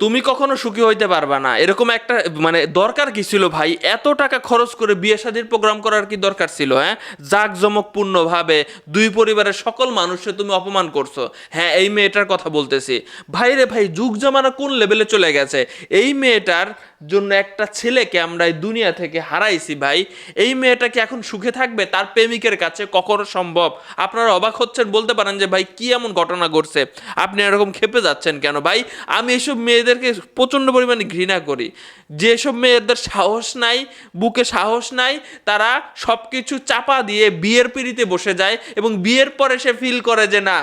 তুমি কখনো সুখী হইতে পারবা না। এরকম একটা মানে দরকার কি ছিল ভাই? এত টাকা খরচ করে বিয়ে শাদির প্রোগ্রাম করার কি দরকার ছিল হ্যাঁ? জাঁকজমকপূর্ণভাবে দুই পরিবারের সকল মানুষকে তুমি অপমান করছ। হ্যাঁ এই মেয়েটার কথা বলতেছি। ভাইরে ভাই, যুগ জামানা কোন লেভেলে চলে গেছে? এই মেয়েটার জন্য একটা ছেলেকে আমরা এই দুনিয়া থেকে হারাইছি ভাই। এই মেয়েটা কি এখন সুখে থাকবে? তার প্রেমিকের কাছে কখনো সম্ভব? আপনারা অবাক হচ্ছেন, বলতে পারেন যে, ভাই, কি এমন ঘটনা ঘটছে? আপনি এরকম খেপে যাচ্ছেন কেন? ভাই, আমি এসব মেয়েদেরকে প্রচণ্ড পরিমাণে ঘৃণা করি। যেসব মেয়েদের সাহস নাই, বুকে সাহস নাই, তারা সব কিছু চাপা দিয়ে বিয়ের পিড়িতে বসে যায় এবং বিয়ের পরে সে ফিল করে যে, না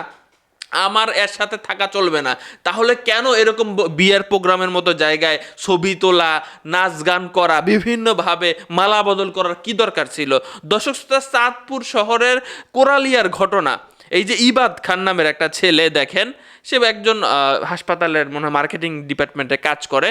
আমার এর সাথে থাকা চলবে না। তাহলে কেন এরকম বিয়ের প্রোগ্রামের মতো জায়গায় ছবি তোলা নাচ গান করা বিভিন্নভাবে মালা বদল করার কি দরকার ছিল? দর্শক শ্রোতা, চাঁদপুর শহরের কোরালিয়ার ঘটনা। এই যে ইবাদ খান নামের একটা ছেলে দেখেন সে একজন হাসপাতালের মনে হয় মার্কেটিং ডিপার্টমেন্টে কাজ করে।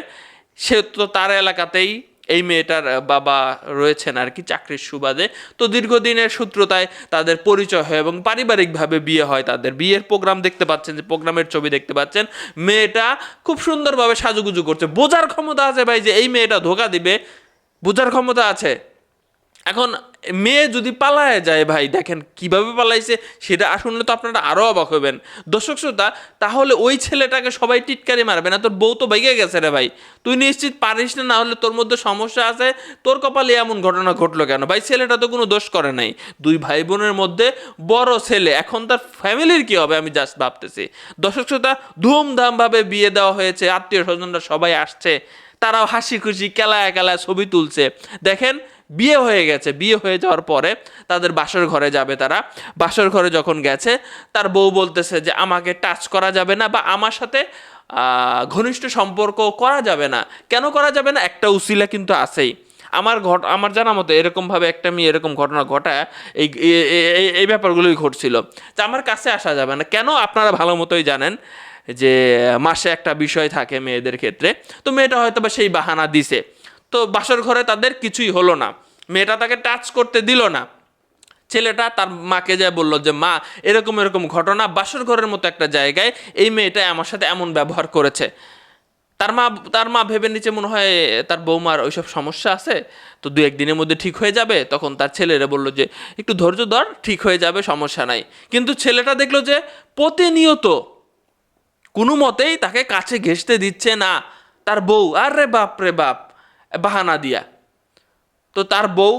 সে তো তার এলাকাতেই এই মেয়েটার বাবা রয়েছেন আর কি চাকরির সুবাদে। তো দীর্ঘদিনের সূত্রতায় তাদের পরিচয় হয় এবং পারিবারিকভাবে বিয়ে হয় তাদের। বিয়ের প্রোগ্রাম দেখতে পাচ্ছেন যে, প্রোগ্রামের ছবি দেখতে পাচ্ছেন। মেয়েটা খুব সুন্দরভাবে সাজুগুজু করছে। বোঝার ক্ষমতা আছে ভাই যে, এই মেয়েটা ধোকা দিবে। বোঝার ক্ষমতা আছে? এখন মেয়ে যদি পালায় যায় ভাই, দেখেন কীভাবে পালাইছে, সেটা শুনলে তো আপনারা আরও অবাক হবেন। দর্শক শ্রোতা, তাহলে ওই ছেলেটাকে সবাই টিটকারি মারবে না? তোর বউ তো বেগে গেছে রে ভাই। তুই নিশ্চিত পারিস না না হলে তোর মধ্যে সমস্যা আছে? তোর কপালে এমন ঘটনা ঘটলো কেন? ভাই, ছেলেটা তো কোনো দোষ করে নাই। দুই ভাই বোনের মধ্যে বড় ছেলে, এখন তার ফ্যামিলির কি হবে আমি জাস্ট ভাবতেছি। দর্শক শ্রোতা, ধুমধামভাবে বিয়ে দেওয়া হয়েছে আত্মীয় স্বজনরা সবাই আসছে। তারাও হাসি খুশি, কেলায় কেলায় ছবি তুলছে। দেখেন, বিয়ে হয়ে গেছে। বিয়ে হয়ে যাওয়ার পরে তাদের বাসর ঘরে যাবে তারা। বাসর ঘরে যখন গেছে, তার বউ বলতেছে যে, আমাকে টাচ করা যাবে না বা আমার সাথে ঘনিষ্ঠ সম্পর্ক করা যাবে না। কেন করা যাবে না? একটা উসিলা কিন্তু আছেই। আমার ঘট, আমার জানা মতো এরকমভাবে একটা মেয়ে এরকম ঘটনা ঘটায়, এই এই ব্যাপারগুলোই ঘটছিল। যে আমার কাছে আসা যাবে না। কেন? আপনারা ভালো মতোই জানেন। যে মাসে একটা বিষয় থাকে মেয়েদের ক্ষেত্রে, তো মেয়েটা হয়তো বা সেই বাহানা দিছে। তো বাসর ঘরে তাদের কিছুই হলো না। মেয়েটা তাকে টাচ করতে দিল না। ছেলেটা তার মাকে যায় বলল যে, মা, এরকম এরকম ঘটনা বাসর ঘরের মতো একটা জায়গায় এই মেয়েটা আমার সাথে এমন ব্যবহার করেছে। তার মা তার মা ভেবে নিচে মনে হয়, তার বৌমার ওইসব সমস্যা আছে, তো দু একদিনের মধ্যে ঠিক হয়ে যাবে। তখন তার ছেলেরা বলল যে, একটু ধৈর্য ধর, ঠিক হয়ে যাবে, সমস্যা নাই। কিন্তু ছেলেটা দেখল যে, প্রতিনিয়ত কোনো মতেই তাকে কাছে ঘেঁষতে দিচ্ছে না। তার বউ, আর রে বাপ রে বাপ, বাহানা দিয়া। তো তার বউ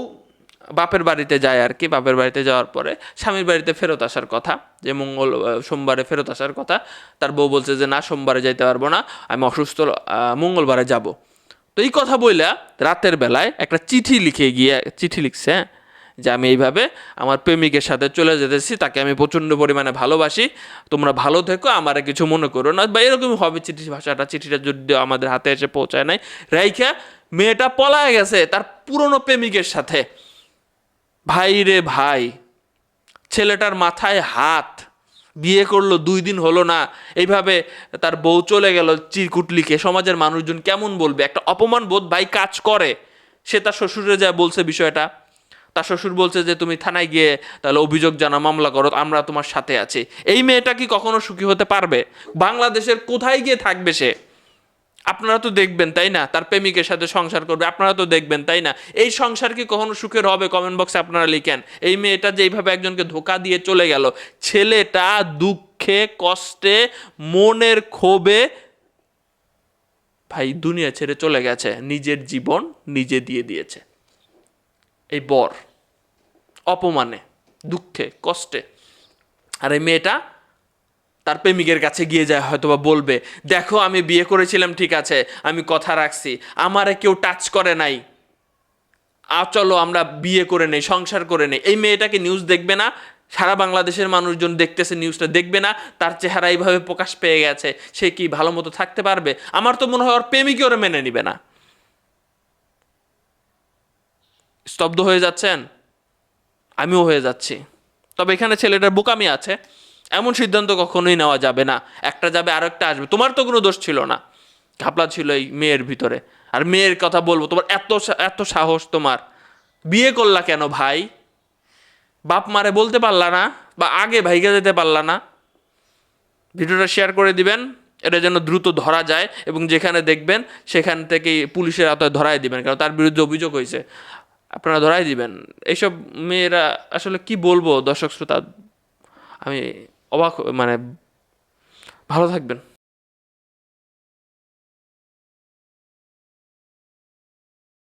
বাপের বাড়িতে যায় আর কি, বাপের বাড়িতে যাওয়ার পরে স্বামীর বাড়িতে ফেরত আসার কথা, যে মঙ্গল সোমবারে ফেরত আসার কথা। তার বউ বলছে যে, না, সোমবারে যাইতে পারব না, আমি অসুস্থ মঙ্গলবারে যাব। তো এই কথা বইলা রাতের বেলায় একটা চিঠি লিখে গিয়ে, চিঠি লিখছে হ্যাঁ? যে আমি এইভাবে আমার প্রেমিকের সাথে চলে যেতেছি, তাকে আমি প্রচণ্ড পরিমাণে ভালোবাসি। তোমরা ভালো থেকো, আমার কিছু মনে করো না। বা এরকম হবে চিঠি, ভাষাটা, চিঠিটা যদি আমাদের হাতে এসে পৌঁছায় নাই। রাইখা, মেয়েটা পলায় গেছে তার পুরনো প্রেমিকের সাথে। ভাই রে ভাই, ছেলেটার মাথায় হাত। বিয়ে করল, দুই দিন হলো না। এইভাবে তার বউ চলে গেল চিরকুটলিকে। সমাজের মানুষজন কেমন বলবে? একটা অপমান বোধ ভাই কাজ করে। সে তার শ্বশুরে যায় বলছে বিষয়টা। তার শ্বশুর বলছে যে, তুমি থানায় গিয়ে তাহলে অভিযোগ জানা মামলা করো, আমরা তোমার সাথে আছি। এই মেয়েটা কি কখনো সুখী হতে পারবে? বাংলাদেশের কোথায় গিয়ে থাকবে সে? আপনারা তো দেখবেন, তাই না? তার প্রেমিকের সাথে সংসার করবে, আপনারা তো দেখবেন, তাই না? এই সংসার কি কখনো সুখের হবে? কমেন্ট বক্সে আপনারা লিখেন। এই মেয়েটা যে এইভাবে একজনকে ধোকা দিয়ে চলে গেল, ছেলেটা দুঃখে, কষ্টে, মনের ক্ষোভে, ভাই, দুনিয়া ছেড়ে চলে গেছে। নিজের জীবন নিজে দিয়ে দিয়েছে। এই বর, অপমানে, দুঃখে, কষ্টে। আর এই মেয়েটা তার প্রেমিকের কাছে গিয়ে যায় হয়তো বা বলবে, দেখো, আমি বিয়ে করেছিলাম, ঠিক আছে, আমি কথা রাখছি, আমারে কেউ টাচ করে নাই। আ, চলো, আমরা বিয়ে করে নেই, সংসার করে নেই। এই মেয়েটাকে নিউজ দেখবে না, সারা বাংলাদেশের মানুষজন দেখতেছে নিউজটা দেখবে না, তার চেহারা এইভাবে প্রকাশ পেয়ে গেছে, সে কি ভালো মতো থাকতে পারবে? আমার তো মনে হয় ওর প্রেমিকই ওরা মেনে নিবে না। স্তব্ধ হয়ে যাচ্ছেন? আমিও হয়ে যাচ্ছি। তবে এখানে ছেলেটার বোকামি আছে। এমন সিদ্ধান্ত কখনোই নেওয়া যাবে না। একটা যাবে আর একটা আসবে। তোমার তো কোনো দোষ ছিল না। ঘাপলা ছিল এই মেয়ের ভিতরে। আর মেয়ের কথা বলব, তোমার এত এত সাহস তোমার। বিয়ে করলা কেন ভাই? বাপ মারে বলতে পারলা না, বা আগে ভাইকে যেতে পারলা না। ভিডিওটা শেয়ার করে দিবেন। এটা যেন দ্রুত ধরা যায় এবং যেখানে দেখবেন, সেখান থেকেই পুলিশের আওতায় ধরাই দিবেন। কারণ তার বিরুদ্ধে অভিযোগ হয়েছে। আপনারা ধরাই দিবেন। এইসব মেয়েরা আসলে কি বলব দর্শক শ্রোতা? আমি অবাক মানে ভালো থাকবেন।